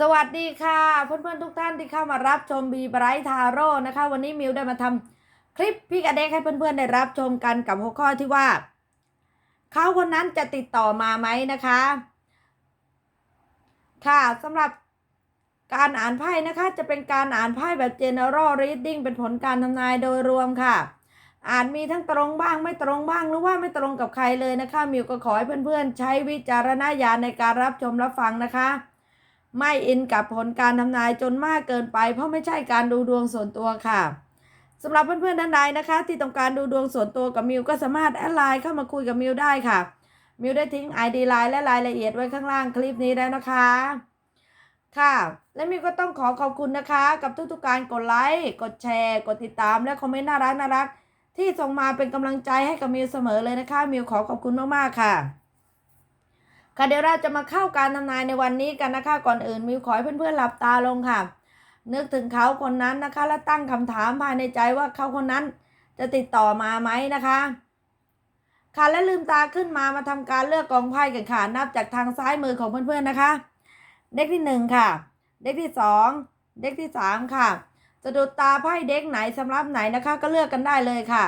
สวัสดีค่ะ เพื่อนๆทุกท่านที่เข้ามารับชมบีไบรท์ทาโร่นะคะ วันนี้มิวได้มาทำคลิปพี่กระเด็กให้เพื่อนๆได้รับชมกันกับหัวข้อที่ว่าเขาคนนั้นจะติดต่อมาไหมนะคะ ค่ะสำหรับการอ่านไพ่นะคะ จะเป็นการอ่านไพ่แบบ general reading เป็นผลการทำนายโดยรวมค่ะ อ่าจมีทั้งตรงบ้างไม่ตรงบ้างหรือว่าไม่ตรงกับใครเลยนะคะมิวก็ขอให้เพื่อนๆ ใช้วิจารณญาณในการรับชมรับฟังนะคะ ไม่อินกับผลการทำนายจนมากเกินไป เพราะไม่ใช่การดูดวงส่วนตัวค่ะสำหรับเพื่อนๆท่านใดนะคะ ที่ต้องการดูดวงส่วนตัวกับมิวก็สามารถแอดไลน์เข้ามาคุยกับมิวได้ค่ะ มิวได้ทิ้ง ID ไลน์และรายละเอียดไว้ข้างล่างคลิปนี้แล้วนะคะ ค่ะ และมิวก็ต้องขอขอบคุณนะคะ กับทุกๆการกดไลค์กดแชร์ กดติดตาม และคอมเมนต์น่ารักน่ารักที่ส่งมาเป็นกำลังใจให้กับมิวเสมอเลยนะคะ มิวขอขอบคุณมากๆค่ะ ค่ะเดี๋ยวเราจะมาเข้าการทำนายในวันนี้กันนะคะก่อนอื่นมิวขอให้เพื่อนๆหลับตาลงค่ะ นึกถึงเขาคนนั้นนะคะ และตั้งคำถามภายในใจว่าเขาคนนั้นจะติดต่อมาไหมนะคะ ค่ะและลืมตาขึ้นมามาทำการเลือกกองไพ่กันค่ะนับจากทางซ้ายมือของเพื่อนๆนะคะ เด็กที่หนึ่งค่ะ เด็กที่สองเด็กที่สามค่ะจะดูตาไพ่เด็กไหนสำหรับไหนนะคะ ก็เลือกกันได้เลยค่ะ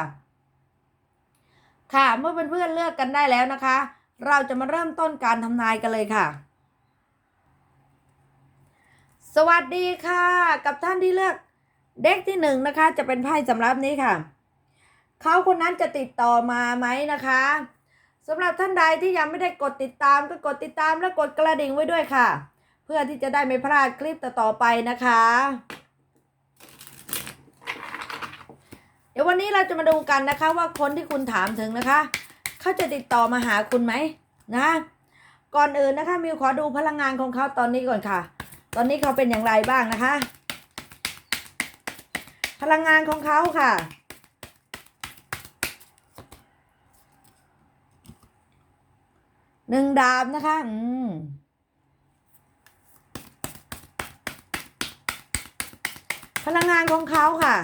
ค่ะเมื่อเพื่อนๆเลือกกันได้แล้วนะคะ เราจะมาเริ่มต้นการทำนายกันเลยค่ะ สวัสดีค่ะ กับท่านที่เลือกเด็กที่หนึ่งนะคะ จะเป็นไพ่สำรับนี้ค่ะ เขาคนนั้นจะติดต่อมาไหมนะคะสำหรับท่านใดที่ยังไม่ได้กดติดตามก็กดติดตามและกดกระดิ่งไว้ด้วยค่ะ เพื่อที่จะได้ไม่พลาดคลิปต่อๆไปนะคะ เดี๋ยววันนี้เราจะมาดูกันนะคะว่าคนที่คุณถามถึงนะคะ เขาจะติดต่อมาหาคุณไหมนะ ก่อนอื่นนะคะมิวขอดูพลังงานของเขาตอนนี้ก่อนค่ะ ตอนนี้เขาเป็นอย่างไรบ้างนะคะ พลังงานของเขาค่ะหนึ่งดาบนะคะ อืมพลังงานของเขาค่ะ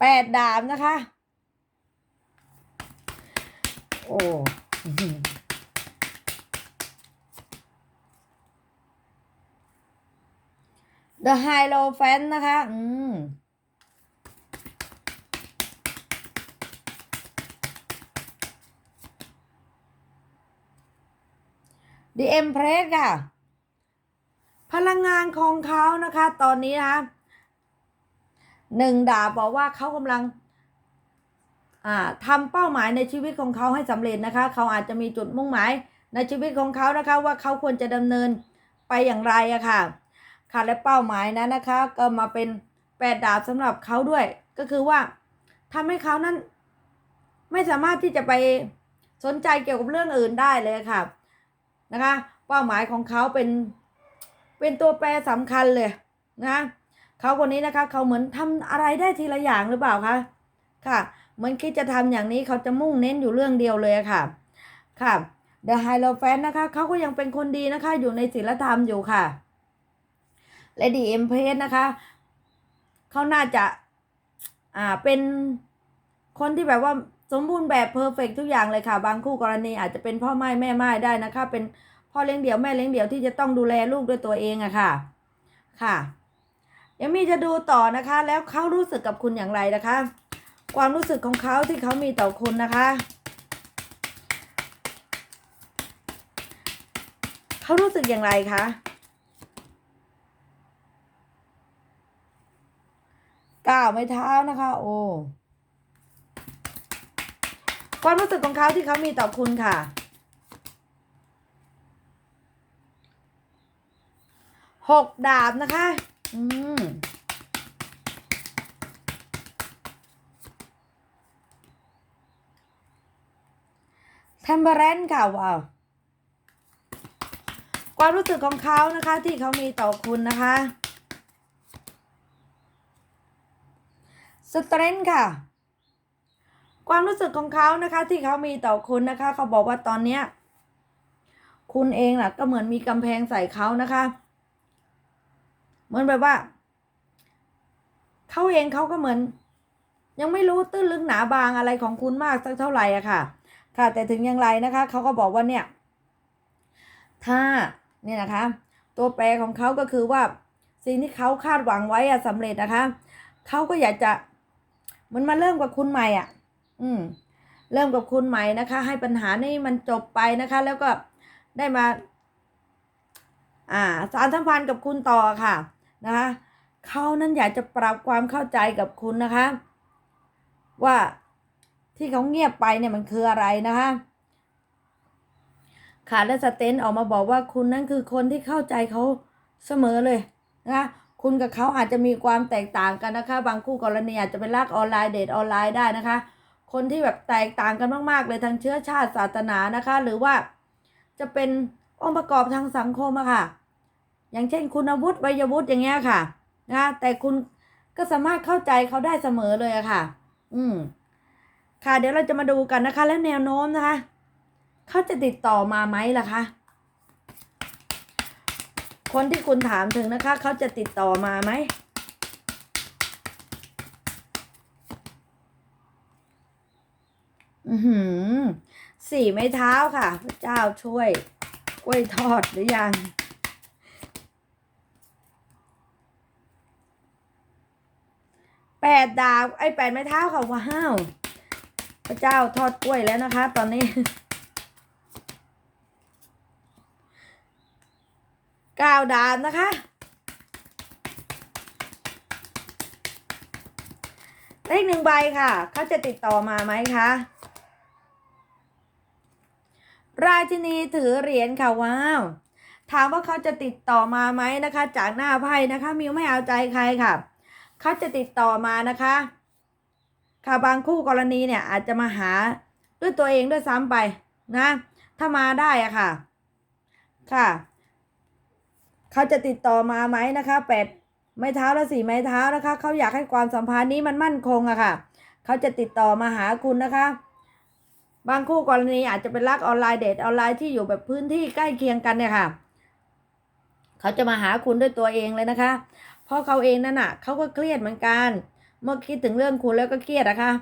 แปดดาบนะคะ โอ้ The Hierophant นะคะ อืม The Empress ค่ะ พลังงานของเขานะคะ ตอนนี้นะคะ หนึ่งดาบบอกว่าเขากำลังอ่าทำเป้าหมายในชีวิตของเขาให้สำเร็จนะคะ เขาอาจจะมีจุดมุ่งหมายในชีวิตของเขานะคะ ว่าเขาควรจะดำเนินไปอย่างไรอะค่ะ ค่ะและเป้าหมายนั้นนะคะ ก็มาเป็นแปดดาบสำหรับเขาด้วย ก็คือว่าทำให้เขานั้น ไม่สามารถที่จะไปสนใจเกี่ยวกับเรื่องอื่นได้เลยค่ะนะคะ เป้าหมายของเขาเป็นเป็นตัวแปรสำคัญเลยนะ เขาคนนี้นะคะเขาเหมือนทำอะไรได้ทีละอย่างหรือเปล่าคะค่ะเหมือนคิดจะทำอย่างนี้เขาจะมุ่งเน้นอยู่เรื่องเดียวเลยค่ะ ค่ะ The High l o f a n นะคะเขาก็ยังเป็นคนดีนะคะ อยู่ในศีลธรรมอยู่ค่ะ Lady e m p r e s s นะคะเขาน่าจะอ่าเป็นคนที่แบบว่าสมบูรณ์แบบเพอร์เฟกทุกอย่างเลยค่ะ บางคู่กรณีอาจจะเป็นพ่อไม้แม่ไม้ได้นะคะ เป็นพ่อเลี้ยงเดี่ยวแม่เลี้ยงเดี่ยวที่จะต้องดูแลลูกด้วยตัวเองอะค่ะ ค่ะ ยังมีจะดูต่อนะคะ แล้วเขารู้สึกกับคุณอย่างไรนะคะ ความรู้สึกของเขาที่เขามีต่อคุณนะคะเขารู้สึกอย่างไรคะก้าวไม่เท้านะคะ โอ้ความรู้สึกของเขาที่เขามีต่อคุณค่ะหกดาบนะคะ อืมเทมเบรนค่ะว้าวความรู้สึกของเขานะคะ ที่เขามีต่อคุณนะคะสเตรนค่ะ ความรู้สึกของเขานะคะ ที่เขามีต่อคุณนะคะ เขาบอกว่าตอนเนี้ยคุณเองน่ะก็เหมือนมีกำแพงใส่เขานะคะ เหมือนแบบว่าเขาเองเขาก็เหมือน ยังไม่รู้ตื้นลึกหนาบางอะไรของคุณมากสักเท่าไหร่อะค่ะ ค่ะ แต่ถึงอย่างไรนะคะเขาก็บอกว่าเนี่ย ถ้าเนี่ยนะคะ ตัวแปรของเขาก็คือว่าสิ่งที่เขาคาดหวังไว้อะสำเร็จนะคะเขาก็อยากจะมันมาเริ่มกับคุณใหม่อะ อืม เริ่มกับคุณใหม่นะคะ ให้ปัญหานี้มันจบไปนะคะ แล้วก็ได้มา อ่า สารสัมพันธ์กับคุณต่อค่ะ นะคะเขานั้นอยากจะปรับความเข้าใจกับคุณนะคะ ว่าที่เขาเงียบไปเนี่ยมันคืออะไรนะคะค่ะและสเตนออกมาบอกว่าคุณนั้นคือคนที่เข้าใจเขาเสมอเลยนะคะคุณกับเขาอาจจะมีความแตกต่างกันนะคะ บางคู่กรณีอาจจะเป็นรักออนไลน์เดทออนไลน์ได้นะคะ คนที่แบบแตกต่างกันมากๆ เลยทางเชื้อชาติศาสนานะคะ หรือว่าจะเป็นองค์ประกอบทางสังคมอะค่ะ อย่างเช่น คุณวุฒิวัยวุฒิอย่างเงี้ยค่ะนะแต่คุณก็สามารถเข้าใจเขาได้เสมอเลยอะค่ะ อืม ค่ะ เดี๋ยวเราจะมาดูกันนะคะ แล้วแนวโน้มนะคะ เขาจะติดต่อมาไหมล่ะคะ คนที่คุณถามถึงนะคะ เขาจะติดต่อมาไหมอือหือสี่ไม้เท้าค่ะ พระเจ้าช่วยกล้วยทอดหรือยัง แปดดาวไอ้แปดไม้เท้าค่ะว้าวพระเจ้าทอดกล้วยแล้วนะคะ ตอนนี้เก้าดาวนะคะเลขหนึ่งใบค่ะ เขาจะติดต่อมาไหมคะ ราชินีถือเหรียญค่ะว้าว ถามว่าเขาจะติดต่อมาไหมนะคะ จากหน้าไพ่นะคะ มิวไม่เอาใจใครค่ะ เขาจะติดต่อมานะคะ ค่ะบางคู่กรณีเนี่ยอาจจะมาหาด้วยตัวเองด้วยซ้ำไปนะ ถ้ามาได้อะค่ะ ค่ะเขาจะติดต่อมาไหมนะคะแปดไม้เท้าและสี่ไม้เท้านะคะเขาอยากให้ความสัมพันธ์นี้มันมั่นคงอะค่ะเขาจะติดต่อมาหาคุณนะคะ บางคู่กรณีอาจจะเป็นรักออนไลน์เดทออนไลน์ที่อยู่แบบพื้นที่ใกล้เคียงกันเนี่ยค่ะเขาจะมาหาคุณด้วยตัวเองเลยนะคะ เพราะเขาเองนั่นน่ะเขาก็เครียดเหมือนกัน เมื่อคิดถึงเรื่องคุณแล้วก็เครียดนะคะ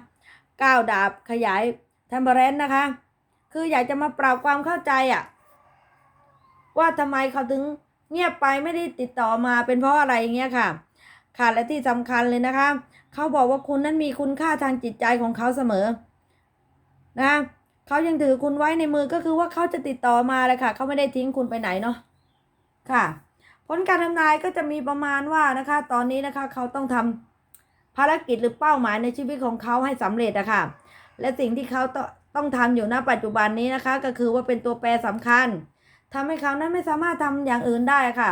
ก้าวดาบขยายเทมเ e อร์เรนนะคะ คืออยากจะมาปรับความเข้าใจอะว่าทำไมเขาถึงเงียบไปไม่ได้ติดต่อมาเป็นเพราะอะไรเงี้ยค่ะ ค่ะและที่สำคัญเลยนะคะ เขาบอกว่าคุณนั้นมีคุณค่าทางจิตใจของเขาเสมอนะเขายังถือคุณไว้ในมือก็คือว่าเขาจะติดต่อมาเลยค่ะ เขาไม่ได้ทิ้งคุณไปไหนเนาะค่ะ ผลการทำนายก็จะมีประมาณว่านะคะ ตอนนี้นะคะเขาต้องทำภารกิจหรือเป้าหมายในชีวิตของเขาให้สำเร็จอะค่ะและสิ่งที่เขาต้องทำอยู่ณปัจจุบันนี้นะคะ ก็คือว่าเป็นตัวแปรสำคัญทำให้เขานั้นไม่สามารถทำอย่างอื่นได้ค่ะ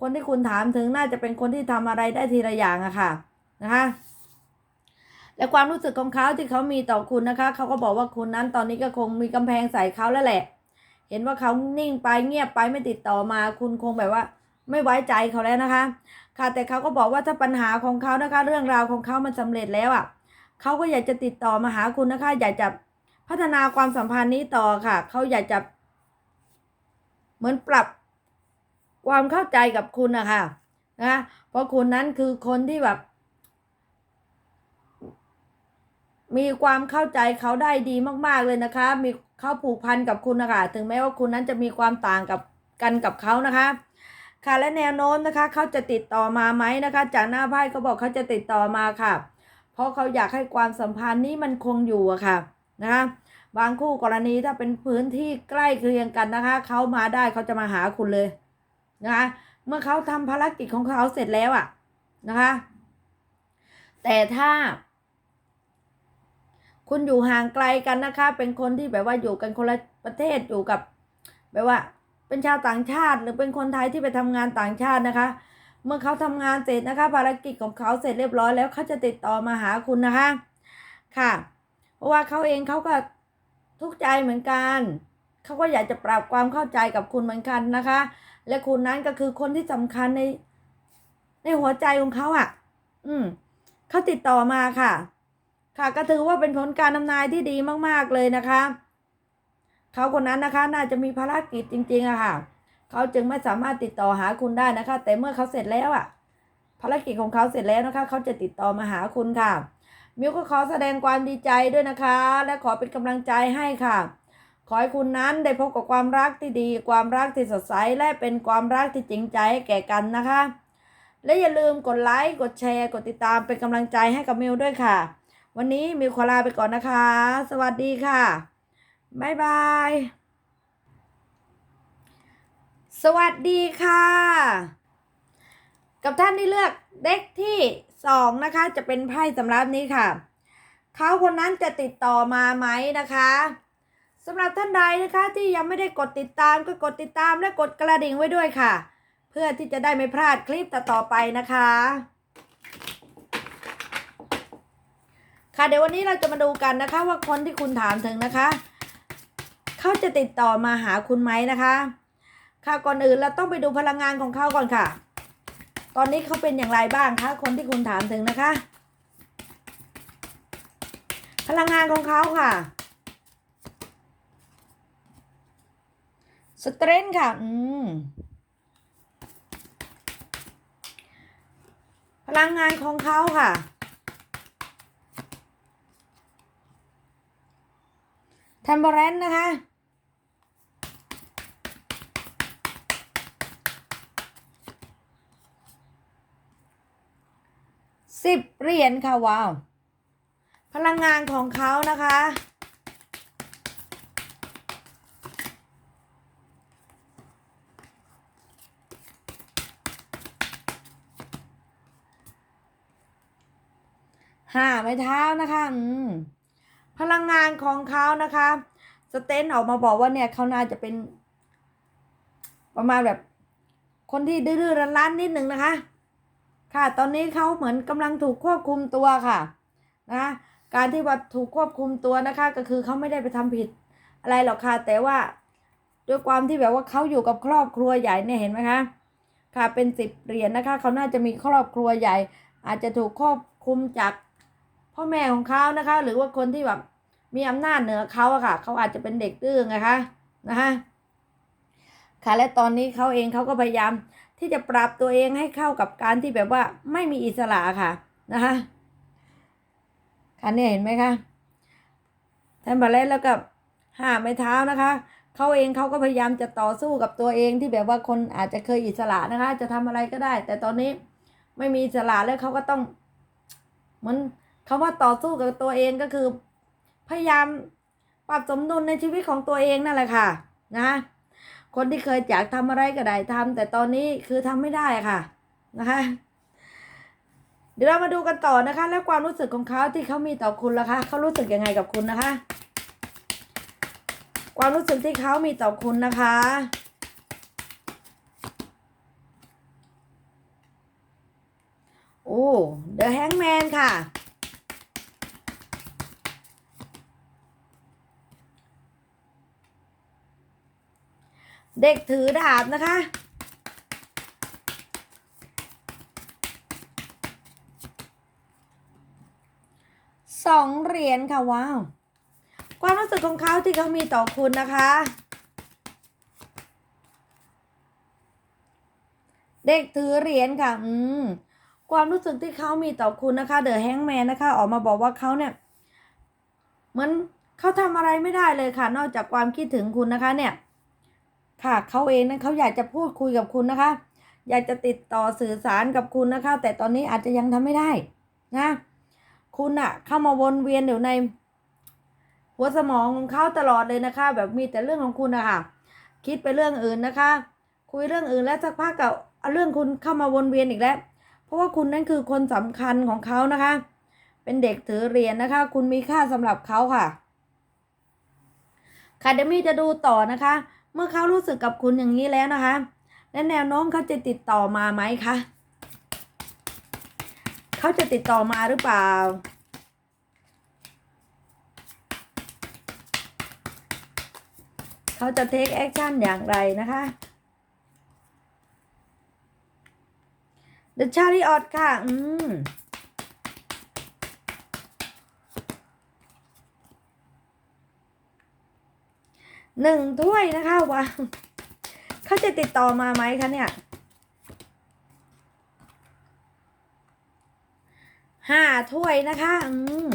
คนที่คุณถามถึงน่าจะเป็นคนที่ทำอะไรได้ทีละอย่างอะค่ะนะคะและความรู้สึกของเขาที่เขามีต่อคุณนะคะ เขาก็บอกว่าคุณนั้นตอนนี้ก็คงมีกำแพงใส่เขาแล้วแหละ เห็นว่าเขานิ่งไปเงียบไปไม่ติดต่อมา คุณคงแบบว่า ไม่ไว้ใจเขาแล้วนะคะ ค่ะแต่เขาก็บอกว่าถ้าปัญหาของเขานะคะ เรื่องราวของเขามันสำเร็จแล้วอะเขาก็อยากจะติดต่อมาหาคุณนะคะ อยากจะพัฒนาความสัมพันธ์นี้ต่อค่ะ เขาอยากจะ เหมือนปรับความเข้าใจกับคุณนะคะนะเพราะคุณนั้นคือคนที่แบบ มีความเข้าใจเขาได้ดีมากๆเลยนะคะ มีเขาผูกพันกับคุณนะคะ ถึงแม้ว่าคุณนั้นจะมีความต่างกับกันกับเขานะคะ ค่ะและแนวโน้มนะคะเขาจะติดต่อมาไหมนะคะ จากหน้าไพ่เขาบอกเขาจะติดต่อมาค่ะ เพราะเขาอยากให้ความสัมพันธ์นี้มันคงอยู่อะค่ะนะคะบางคู่กรณีถ้าเป็นพื้นที่ใกล้เคียงกันนะคะเขามาได้เขาจะมาหาคุณเลยนะคะเมื่อเขาทำภารกิจของเขาเสร็จแล้วอะนะคะ แต่ถ้า คุณอยู่ห่างไกลกันนะคะ เป็นคนที่แบบว่าอยู่กันคนละประเทศอยู่กับแบบว่า เป็นชาวต่างชาติ หรือเป็นคนไทยที่ไปทำงานต่างชาตินะคะ เมื่อเขาทำงานเสร็จนะคะ ภารกิจของเขาเสร็จเรียบร้อยแล้วเขาจะติดต่อมาหาคุณนะคะ ค่ะ เพราะว่าเขาเองเขาก็ทุกข์ใจเหมือนกันเขาก็อยากจะปรับความเข้าใจกับคุณเหมือนกันนะคะ และคุณนั้นก็คือคนที่สำคัญในในหัวใจของเขาอะ่ะ อืมเขาติดต่อมาค่ะ ค่ะก็ถือว่าเป็นผลการทำนายที่ดีมาก ๆ เลยนะคะ เขาคนนั้นนะคะ น่าจะมีภารกิจจริงๆอะค่ะ เขาจึงไม่สามารถติดต่อหาคุณได้นะคะ แต่เมื่อเขาเสร็จแล้วอะภารกิจของเขาเสร็จแล้วนะคะ เขาจะติดต่อมาหาคุณค่ะ มิวก็ขอแสดงความดีใจด้วยนะคะ และขอเป็นกำลังใจให้ค่ะ ขอให้คุณนั้นได้พบกับความรักที่ดี ความรักที่สดใส และเป็นความรักที่จริงใจให้แก่กันนะคะ และอย่าลืมกดไลค์ กดแชร์ กดติดตามเป็นกำลังใจให้กับมิวด้วยค่ะ วันนี้มิวขอลาไปก่อนนะคะ สวัสดีค่ะ บายบาย สวัสดีค่ะ กับท่านที่เลือกเด็กที่สองนะคะจะเป็นไพ่สำรับนี้ค่ะ เขาคนนั้นจะติดต่อมาไหมนะคะสำหรับท่านใดนะคะที่ยังไม่ได้กดติดตามก็กดติดตามและกดกระดิ่งไว้ด้วยค่ะ เพื่อที่จะได้ไม่พลาดคลิปต่อๆไปนะคะ ค่ะเดี๋ยววันนี้เราจะมาดูกันนะคะว่าคนที่คุณถามถึงนะคะ เขาจะติดต่อมาหาคุณไหมนะคะ ค่ะก่อนอื่นเราต้องไปดูพลังงานของเขาก่อนค่ะ ตอนนี้เขาเป็นอย่างไรบ้างคะคนที่คุณถามถึงนะคะ พลังงานของเขาค่ะสเตรนค่ะ อืม พลังงานของเขาค่ะ เทมเ r อร์เรนนะคะ สิบเหรียญค่ะว้าว พลังงานของเขานะคะ ห้าไม้เท้านะคะอืมพลังงานของเขานะคะ สเตนออกมาบอกว่าเนี่ยเขาน่าจะเป็น ประมาณแบบ คนที่ดื้อๆรั้นนิดหนึ่งนะคะ ค่ะ ตอนนี้เขาเหมือนกำลังถูกควบคุมตัวค่ะนะการที่ว่าถูกควบคุมตัวนะคะ ก็คือเขาไม่ได้ไปทำผิดอะไรหรอกค่ะ แต่ว่าด้วยความที่แบบว่าเขาอยู่กับครอบครัวใหญ่เนี่ยเห็นไหมคะค่ะเป็นสิบเหรียญนะคะเขาน่าจะมีครอบครัวใหญ่ อาจจะถูกควบคุมจากพ่อแม่ของเขานะคะ หรือว่าคนที่แบบมีอำนาจเหนือเขาอะค่ะ เขาอาจจะเป็นเด็กดื้อไงคะนะคะค่ะและตอนนี้เขาเองเขาก็พยายาม ที่จะปรับตัวเองให้เข้ากับการที่แบบว่าไม่มีอิสระค่ะนะคะค่ะเนี่ยเห็นไหมคะแทนบาเลสแล้วกับห้าไม้เท้านะคะเขาเองเขาก็พยายามจะต่อสู้กับตัวเองที่แบบว่าคนอาจจะเคยอิสระนะคะ จะทำอะไรก็ได้ แต่ตอนนี้ไม่มีอิสระแล้วเขาก็ต้องเหมือนคำว่าต่อสู้กับตัวเองก็คือ พยายามปรับสมดุลในชีวิตของตัวเองนั่นแหละค่ะ นะ คนที่เคยอยากทำอะไรก็ได้ทำแต่ตอนนี้คือทำไม่ได้ค่ะนะคะเดี๋ยวเรามาดูกันต่อนะคะ แล้วความรู้สึกของเขาที่เขามีต่อคุณล่ะคะเขารู้สึกยังไงกับคุณนะคะ ความรู้สึกที่เขามีต่อคุณนะคะ โอ้เดอะแฮงแมนค่ะ เด็กถือดาบนะคะ สองเหรียญค่ะ ว้าว ความรู้สึกของเขาที่เขามีต่อคุณนะคะ เด็กถือเหรียญค่ะ อืม ความรู้สึกที่เขามีต่อคุณนะคะ เดอะแฮงแมนนะคะ ออกมาบอกว่าเขาเนี่ย เหมือนเขาทำอะไรไม่ได้เลยค่ะ นอกจากความคิดถึงคุณนะคะเนี่ย ค่ะเขาเองนั้นเขาอยากจะพูดคุยกับคุณนะคะ อยากจะติดต่อสื่อสารกับคุณนะคะ แต่ตอนนี้อาจจะยังทำไม่ได้นะคุณอะเข้ามาวนเวียนอยู่ใน หัวสมองของเขาตลอดเลยนะคะ แบบมีแต่เรื่องของคุณอะค่ะคิดไปเรื่องอื่นนะคะ คุยเรื่องอื่นแล้วสักพักก็เอาเรื่องคุณเข้ามาวนเวียนอีกแล้ว เพราะว่าคุณนั่นคือคนสำคัญของเขานะคะ เป็นเด็กถือเหรียญนะคะ คุณมีค่าสำหรับเขาค่ะค่ะเดมี่จะดูต่อนะคะ มื่อเขารู้สึกกับคุณอย่างนี้แล้วนะคะ และแนวโน้มเขาจะติดต่อมาไหมคะเขาจะติดต่อมาหรือเปล่า เขาจะเทคแอคชั่นอย่างไรนะคะ The Chariot ค่ะ อืม หนึ่งถ้วยนะคะว้าเขาจะติดต่อมาไหมคะเนี่ยห้าถ้วยนะคะอืม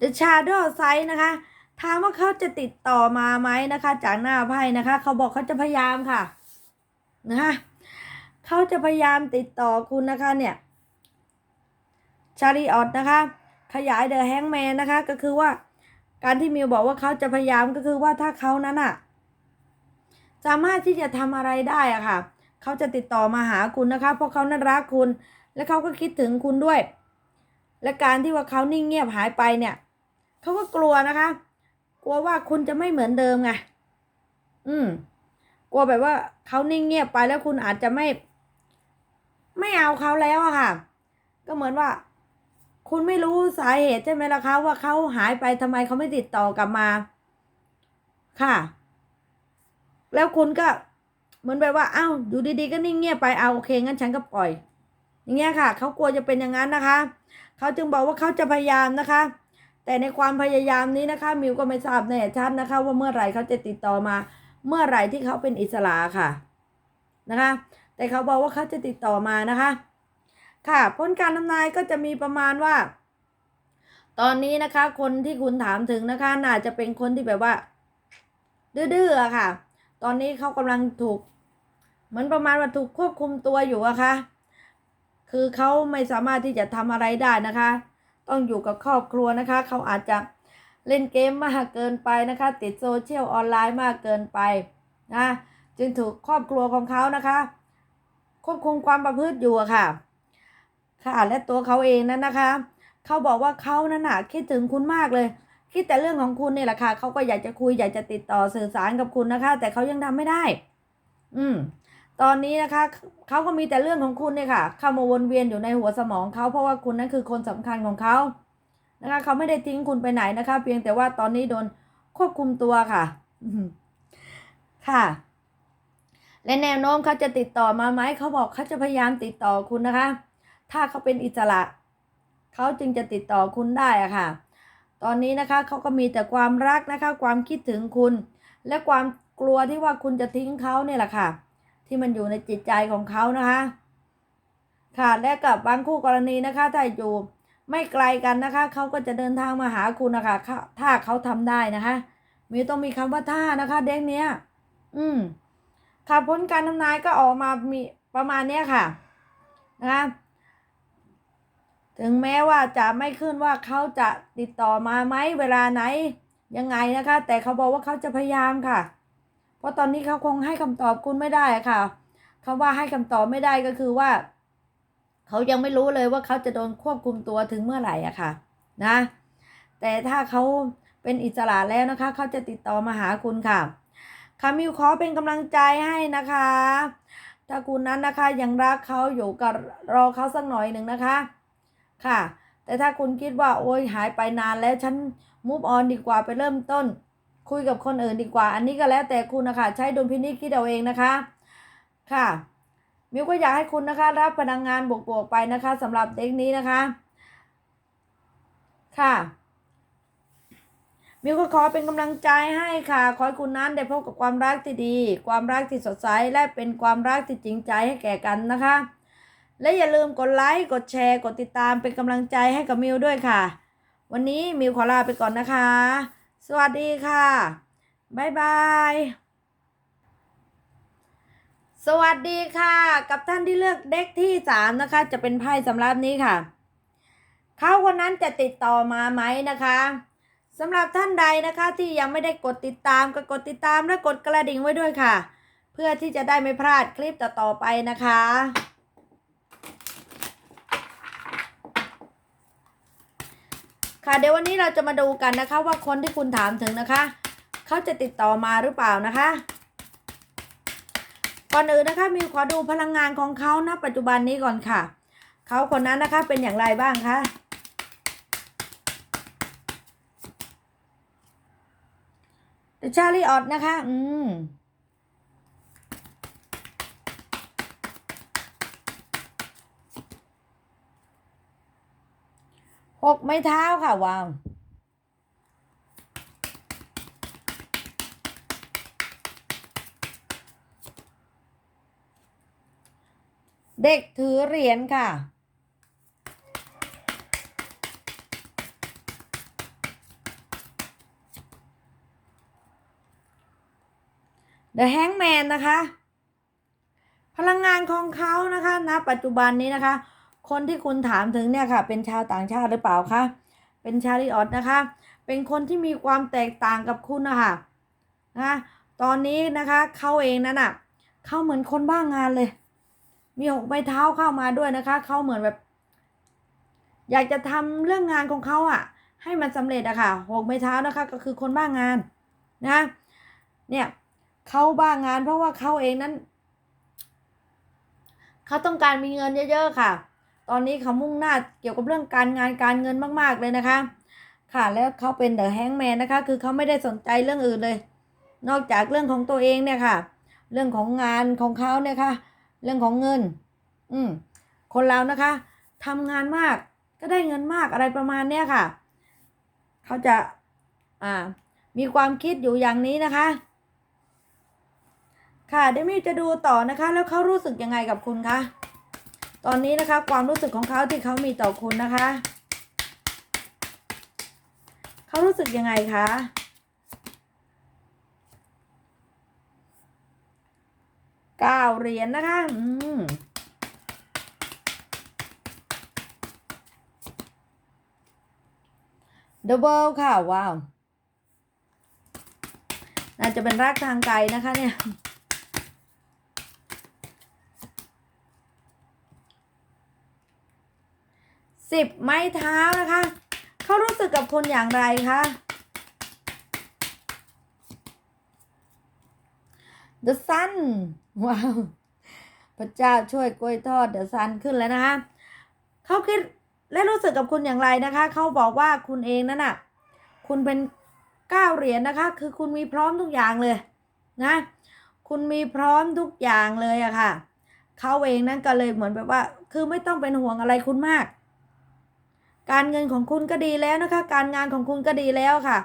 The Shadow Side นะคะ ถามว่าเขาจะติดต่อมาไหมนะคะ จากหน้าไพ่นะคะ เขาบอกเขาจะพยายามค่ะ นะคะเขาจะพยายามติดต่อคุณนะคะเนี่ย ชาริออตนะคะ ขยายเดอะแฮงแมนนะคะ ก็คือว่าการที่มิวบอกว่าเขาจะพยายามก็คือว่าถ้าเขานั้นอะสามารถที่จะทำอะไรได้อะค่ะ เขาจะติดต่อมาหาคุณนะคะ เพราะเขานั้นรักคุณ และเขาก็คิดถึงคุณด้วย และการที่ว่าเขานิ่งเงียบหายไปเนี่ยเขาก็กลัวนะคะ กลัวว่าคุณจะไม่เหมือนเดิมไง อืม กลัวแบบว่าเขานิ่งเงียบไปแล้วคุณอาจจะไม่ ไม่เอาเขาแล้วอะค่ะ ก็เหมือนว่า คุณไม่รู้สาเหตุใช่ไหมล่ะคะว่าเขาหายไปทำไมเขาไม่ติดต่อกลับมา ค่ะ แล้วคุณก็เหมือนแบบว่าอ้าวอยู่ดีๆก็นิ่งเงียบไปเอาโอเคงั้นฉันก็ปล่อย อย่างเงี้ยค่ะเขากลัวจะเป็นอย่างนั้นนะคะเขาจึงบอกว่าเขาจะพยายามนะคะ แต่ในความพยายามนี้นะคะ มิวก็ไม่ทราบแน่ชัดนะคะ ว่าเมื่อไหร่เขาจะติดต่อมา เมื่อไหร่ที่เขาเป็นอิสระค่ะนะคะ แต่เขาบอกว่าเขาจะติดต่อมานะคะ ค่ะ ผลการทำนายก็จะมีประมาณว่า ตอนนี้นะคะ คนที่คุณถามถึงนะคะ น่าจะเป็นคนที่แบบว่า ดื้อๆค่ะ ตอนนี้เขากำลังถูก เหมือนประมาณว่าถูกควบคุมตัวอยู่อะค่ะคือเขาไม่สามารถที่จะทำอะไรได้นะคะ ต้องอยู่กับครอบครัวนะคะ เขาอาจจะเล่นเกมมากเกินไปนะคะ ติดโซเชียลออนไลน์มากเกินไปนะจึงถูกครอบครัวของเขานะคะ ควบคุมความประพฤติอยู่อะค่ะ ค่ะและตัวเขาเองนั้นนะคะเขาบอกว่าเขานั้นน่ะคิดถึงคุณมากเลย คิดแต่เรื่องของคุณนี่แหละค่ะเขาก็อยากจะคุยอยากจะติดต่อสื่อสารกับคุณนะคะ แต่เขายังทำไม่ได้ อืม ตอนนี้นะคะเขาก็มีแต่เรื่องของคุณเนี่ยค่ะ เข้ามาวนเวียนอยู่ในหัวสมองเขาเพราะว่าคุณนั้นคือคนสำคัญของเขานะคะเขาไม่ได้ทิ้งคุณไปไหนนะคะ เพียงแต่ว่าตอนนี้โดนควบคุมตัวค่ะค่ะ และแนวโน้มเขาจะติดต่อมาไหมเขาบอกเขาจะพยายามติดต่อคุณนะคะ ถ้าเขาเป็นอิสระ เขาจึงจะติดต่อคุณได้อะค่ะ ตอนนี้นะคะเขาก็มีแต่ความรักนะคะ ความคิดถึงคุณ และความกลัวที่ว่าคุณจะทิ้งเขาเนี่ยแหละค่ะ ที่มันอยู่ในจิตใจของเขานะคะ ค่ะและกับบางคู่กรณีนะคะถ้าอยู่ไม่ไกลกันนะคะ เขาก็จะเดินทางมาหาคุณนะคะถ้าเขาทำได้นะคะ มีต้องมีคำว่าถ้านะคะเด็กเนี้ย อืมค่ะผลการทำนายก็ออกมามีประมาณเนี้ยค่ะ นะคะ ถึงแม้ว่าจะไม่ขึ้นว่าเขาจะติดต่อมาไหมเวลาไหนยังไงนะคะ แต่เขาบอกว่าเขาจะพยายามค่ะ เพราะตอนนี้เขาคงให้คำตอบคุณไม่ได้ค่ะคำว่าให้คำตอบไม่ได้ก็คือว่า เขายังไม่รู้เลยว่าเขาจะโดนควบคุมตัวถึงเมื่อไหร่อะค่ะ นะ แต่ถ้าเขาเป็นอิสระแล้วนะคะ เขาจะติดต่อมาหาคุณค่ะคามิวขอเป็นกำลังใจให้นะคะ ถ้าคุณนั้นนะคะยังรักเขาอยู่กับรอเขาสักหน่อยหนึ่งนะคะ ค่ะ แต่ถ้าคุณคิดว่าโอ้ยหายไปนานแล้วฉันมูฟออนดีกว่าไปเริ่มต้น คุยกับคนอื่นดีกว่า อันนี้ก็แล้วแต่คุณนะคะใช้ดุลพินิจคิดเอาเองนะคะ ค่ะมิวก็อยากให้คุณนะคะ รับพลังงานบวกๆไปนะคะสำหรับเด็กนี้นะคะ ค่ะมิวก็ขอเป็นกำลังใจให้ค่ะ ขอให้คุณนั้นได้พบกับความรักที่ดี ความรักที่สดใส และเป็นความรักที่จริงใจให้แก่กันนะคะ และอย่าลืมกดไลค์ กดแชร์ กดติดตามเป็นกำลังใจให้กับมิวด้วยค่ะ วันนี้มิวขอลาไปก่อนนะคะ สวัสดีค่ะ บ๊ายบาย สวัสดีค่ะ กับท่านที่เลือกเด็กที่สามนะคะ จะเป็นไพ่สำหรับนี้ค่ะ เขาคนนั้นจะติดต่อมาไหมนะคะสำหรับท่านใดนะคะที่ยังไม่ได้กดติดตามก็กดติดตามและกดกระดิ่งไว้ด้วยค่ะ เพื่อที่จะได้ไม่พลาดคลิปต่อๆไปนะคะ ค่ะเดี๋ยววันนี้เราจะมาดูกันนะคะ ว่าคนที่คุณถามถึงนะคะ เขาจะติดต่อมาหรือเปล่านะคะ ก่อนอื่นนะคะมีขอดูพลังงานของเขาณปัจจุบันนี้ก่อนค่ะ เขาคนนั้นนะคะเป็นอย่างไรบ้างคะชาลีออดนะคะ อืม หกไม้เท้าค่ะวางเด็กถือเหรียญค่ะ The Hangman นะคะ พลังงานของเขานะคะณปัจจุบันนี้นะคะ คนที่คุณถามถึงเนี่ยค่ะ เป็นชาวต่างชาติหรือเปล่าคะ เป็นชาลิออตนะคะ เป็นคนที่มีความแตกต่างกับคุณนะคะนะ ตอนนี้นะคะเขาเองนั่นน่ะเขาเหมือนคนบ้างงานเลย มีหกไม้เท้าเข้ามาด้วยนะคะเขาเหมือนแบบ อยากจะทำเรื่องงานของเขาอะให้มันสำเร็จอะค่ะหกไม้เท้านะคะ ก็คือคนบ้างงานนะ เนี่ยเขาบ้างงานเพราะว่าเขาเองนั้นเขาต้องการมีเงินเยอะ ๆ ค่ะ ตอนนี้เขามุ่งหน้าเกี่ยวกับเรื่องการงานการเงินมาก ๆ เลยนะคะ ค่ะแล้วเขาเป็นเดอะแฮงแมนนะคะ คือเขาไม่ได้สนใจเรื่องอื่นเลย นอกจากเรื่องของตัวเองเนี่ยค่ะ เรื่องของงานของเขาเนี่ยค่ะ เรื่องของเงิน อืมคนเรานะคะทำงานมากก็ได้เงินมากอะไรประมาณเนี้ยค่ะ เขาจะ อ่า มีความคิดอยู่อย่างนี้นะคะ ค่ะเดมี่จะดูต่อนะคะ แล้วเขารู้สึกยังไงกับคุณคะ ตอนนี้นะคะความรู้สึกของเขาที่เขามีต่อคุณนะคะ เขารู้สึกยังไงคะเก้าเหรียญนะคะ อืม The World ค่ะ ว้าว น่าจะเป็นรักทางไกลนะคะเนี่ย สิบไม้เท้านะคะ เขารู้สึกกับคุณอย่างไรคะ The Sun ว้าว พระเจ้าช่วยกล้วยทอด The Sun ขึ้นแล้วนะคะเขาคิดและรู้สึกกับคุณอย่างไรนะคะ เขาบอกว่าคุณเองนั่นน่ะ คุณเป็นเก้าเหรียญนะคะ คือคุณมีพร้อมทุกอย่างเลยนะ คุณมีพร้อมทุกอย่างเลยอะค่ะ เขาเองนั่นก็เลยเหมือนแบบว่า คือไม่ต้องเป็นห่วงอะไรคุณมาก การเงินของคุณก็ดีแล้วนะคะ การงานของคุณก็ดีแล้วค่ะ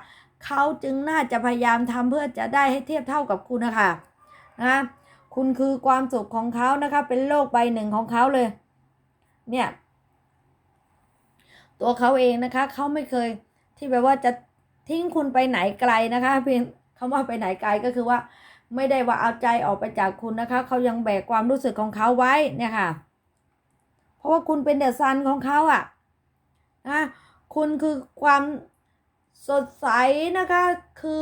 เขาจึงน่าจะพยายามทำเพื่อจะได้ให้เทียบเท่ากับคุณนะคะนะคุณคือความสุขของเขานะคะ เป็นโลกใบหนึ่งของเขาเลย เนี่ย ตัวเขาเองนะคะ เขาไม่เคยที่แบบว่าจะทิ้งคุณไปไหนไกลนะคะเพียงคำว่าไปไหนไกลก็คือว่า ไม่ได้ว่าเอาใจออกไปจากคุณนะคะ เขายังแบกความรู้สึกของเขาไว้เนี่ยค่ะ เพราะว่าคุณเป็นเดอะซันของเขาอะ นะคุณคือความสดใสนะคะคือ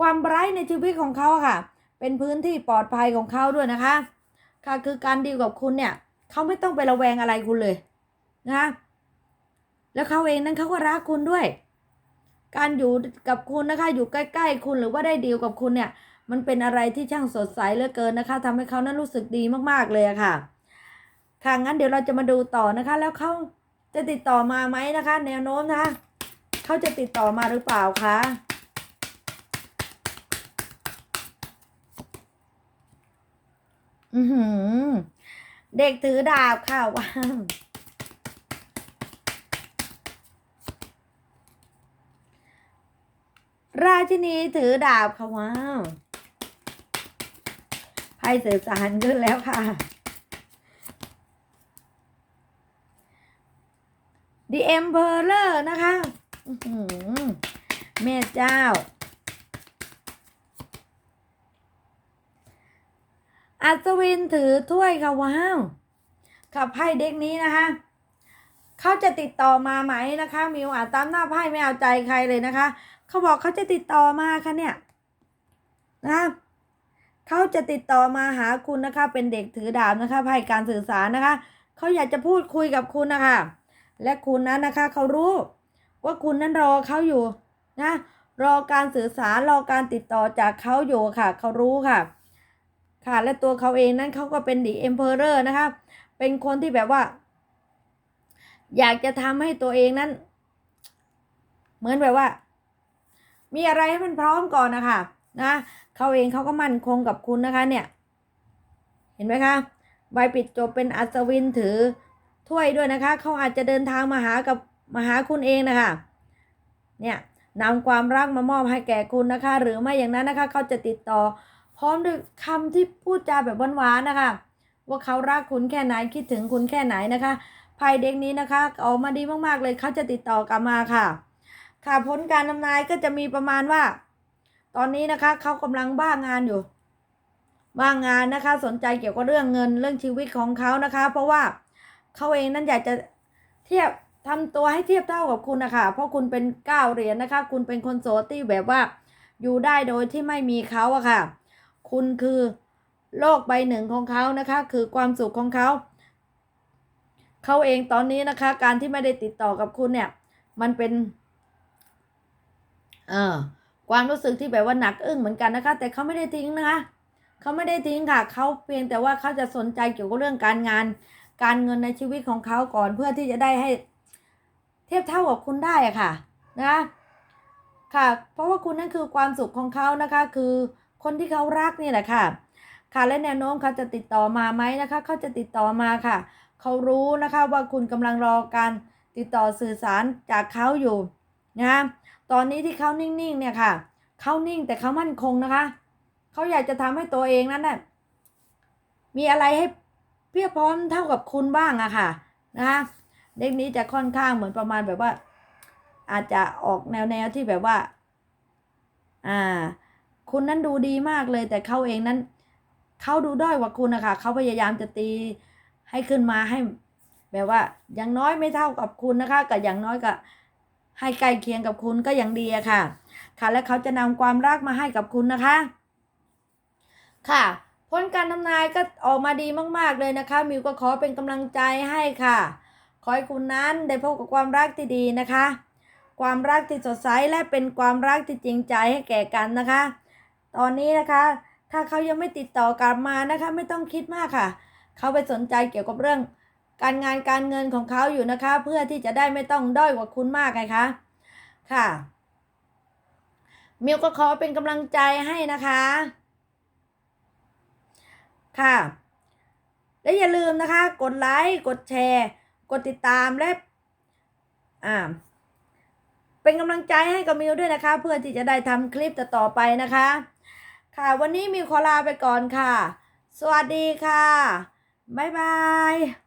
ความไร้ในชีวิตของเขาค่ะ เป็นพื้นที่ปลอดภัยของเขาด้วยนะคะ ค่ะคือการดีลกับคุณเนี่ยเขาไม่ต้องไประแวงอะไรคุณเลยนะแล้วเขาเองนั้นเขาก็รักคุณด้วย การอยู่กับคุณนะคะอยู่ใกล้ๆคุณหรือว่าได้ดีลกับคุณเนี่ย มันเป็นอะไรที่ช่างสดใสเหลือเกินนะคะทำให้เขานั้นรู้สึกดีมากๆเลยะค่ะค่ะงั้นเดี๋ยวเราจะมาดูต่อนะคะ แล้วเขา จะติดต่อมาไหมนะคะ แนวโน้มนะคะเขาจะติดต่อมาหรือเปล่าคะอือหือ เด็กถือดาบค่ะว้าวราชินีถือดาบค่ะว้าวไพ่สื่อสารขึ้นแล้วค่ะ The Emperor นะคะแม่เจ้า อัศวินถือถ้วยค่ะว้าวค่ะไพ่เด็กนี้นะคะ เขาจะติดต่อมาไหมนะคะ มิวอ่านตามหน้าไพ่ไม่เอาใจใครเลยนะคะ เขาบอกเขาจะติดต่อมาค่ะเนี่ยนะเขาจะติดต่อมาหาคุณนะคะ เป็นเด็กถือดาบนะคะไพ่การสื่อสารนะคะ เขาอยากจะพูดคุยกับคุณนะคะ และคุณนั้นนะคะ เขารู้ว่าคุณนั้นรอเขาอยู่นะ รอการสื่อสารรอการติดต่อจากเขาอยู่ค่ะ เขารู้ค่ะ ค่ะและตัวเขาเองนั้นเขาก็เป็นดีเอ็มเพอเรอร์นะคะ เป็นคนที่แบบว่า อยากจะทำให้ตัวเองนั้น เหมือนแบบว่า มีอะไรให้มันพร้อมก่อนนะคะนะเขาเองเขาก็มั่นคงกับคุณนะคะเนี่ย เห็นไหมคะใบปิดจบเป็นอัศวินถือ ถ้วยด้วยนะคะ เขาอาจจะเดินทางมาหากับมาหาคุณเองนะคะ เนี่ยนำความรักมามอบให้แก่คุณนะคะ หรือไม่อย่างนั้นนะคะ เขาจะติดต่อ พร้อมด้วยคำที่พูดจาแบบหวานๆนะคะ ว่าเขารักคุณแค่ไหนคิดถึงคุณแค่ไหนนะคะไพ่เด็กนี้นะคะ ออกมาดีมากๆเลยเขาจะติดต่อกลับมาค่ะ ค่ะผลการทำนายก็จะมีประมาณว่า ตอนนี้นะคะเขากำลังบ้างานอยู่บ้างานนะคะ สนใจเกี่ยวกับเรื่องเงินเรื่องชีวิตของเขานะคะ เพราะว่า เขาเองนั้นอยากจะเทียบทำตัวให้เทียบเท่ากับคุณนะคะเพราะคุณเป็นเก้าเหรียญนะคะ คุณเป็นคนโสดที่แบบว่าอยู่ได้โดยที่ไม่มีเขาอะค่ะ คุณคือโลกใบหนึ่งของเขานะคะ คือความสุขของเขา เขาเองตอนนี้นะคะ การที่ไม่ได้ติดต่อกับคุณเนี่ย มันเป็น เออความรู้สึกที่แบบว่าหนักอึ้งเหมือนกันนะคะ แต่เขาไม่ได้ทิ้งนะคะ เขาไม่ได้ทิ้งค่ะ เขาเพียงแต่ว่าเขาจะสนใจเกี่ยวกับเรื่องการงาน การเงินในชีวิตของเขาก่อนเพื่อที่จะได้ให้เทียบเท่ากับคุณได้อะค่ะนะค่ะ เพราะว่าคุณนั่นคือความสุขของเขานะคะ คือคนที่เขารักนี่แหละค่ะ ค่ะและแนวโน้มเขาจะติดต่อมาไหมนะคะเขาจะติดต่อมาค่ะ เขารู้นะคะว่าคุณกำลังรอการติดต่อสื่อสารจากเขาอยู่นะตอนนี้ที่เขานิ่งๆเนี่ยค่ะเขานิ่งแต่เขามั่นคงนะคะ เขาอยากจะทำให้ตัวเองนั้นน่ะมีอะไรให้ พียบพร้อมเท่ากับคุณบ้างอะค่ะนะคะเด็กนี้จะค่อนข้างเหมือนประมาณแบบว่า อาจจะออกแนวแนวที่แบบว่า อ่า คุณนั้นดูดีมากเลย แต่เขาเองนั้นเขาดูด้อยกว่าคุณนะคะเขาพยายามจะตีให้ขึ้นมาให้ แบบว่าอย่างน้อยไม่เท่ากับคุณนะคะกับอย่างน้อยก็ให้ใกล้เคียงกับคุณก็ยังดีอะค่ะ ค่ะ และเขาจะนำความรักมาให้กับคุณนะคะ ค่ะ ผลการทำนายก็ออกมาดีมากๆเลยนะคะ มิวก็ขอเป็นกำลังใจให้ค่ะ ขอให้คุณนั้นได้พบกับความรักที่ดีนะคะ ความรักที่สดใสและเป็นความรักที่จริงใจให้แก่กันนะคะ ตอนนี้นะคะ ถ้าเขายังไม่ติดต่อกลับมานะคะ ไม่ต้องคิดมากค่ะ เขาไปสนใจเกี่ยวกับเรื่อง การงานการเงินของเขาอยู่นะคะ เพื่อที่จะได้ไม่ต้องด้อยกว่าคุณมากไงคะค่ะมิวก็ขอเป็นกำลังใจให้นะคะ ค่ะ และอย่าลืมนะคะ กดไลค์กดแชร์ กดติดตามและอ่าเป็นกำลังใจให้กับมิวด้วยนะคะ เพื่อที่จะได้ทำคลิปต่อไปนะคะ ค่ะวันนี้มิวขอลาไปก่อนค่ะ สวัสดีค่ะ บ๊ายบาย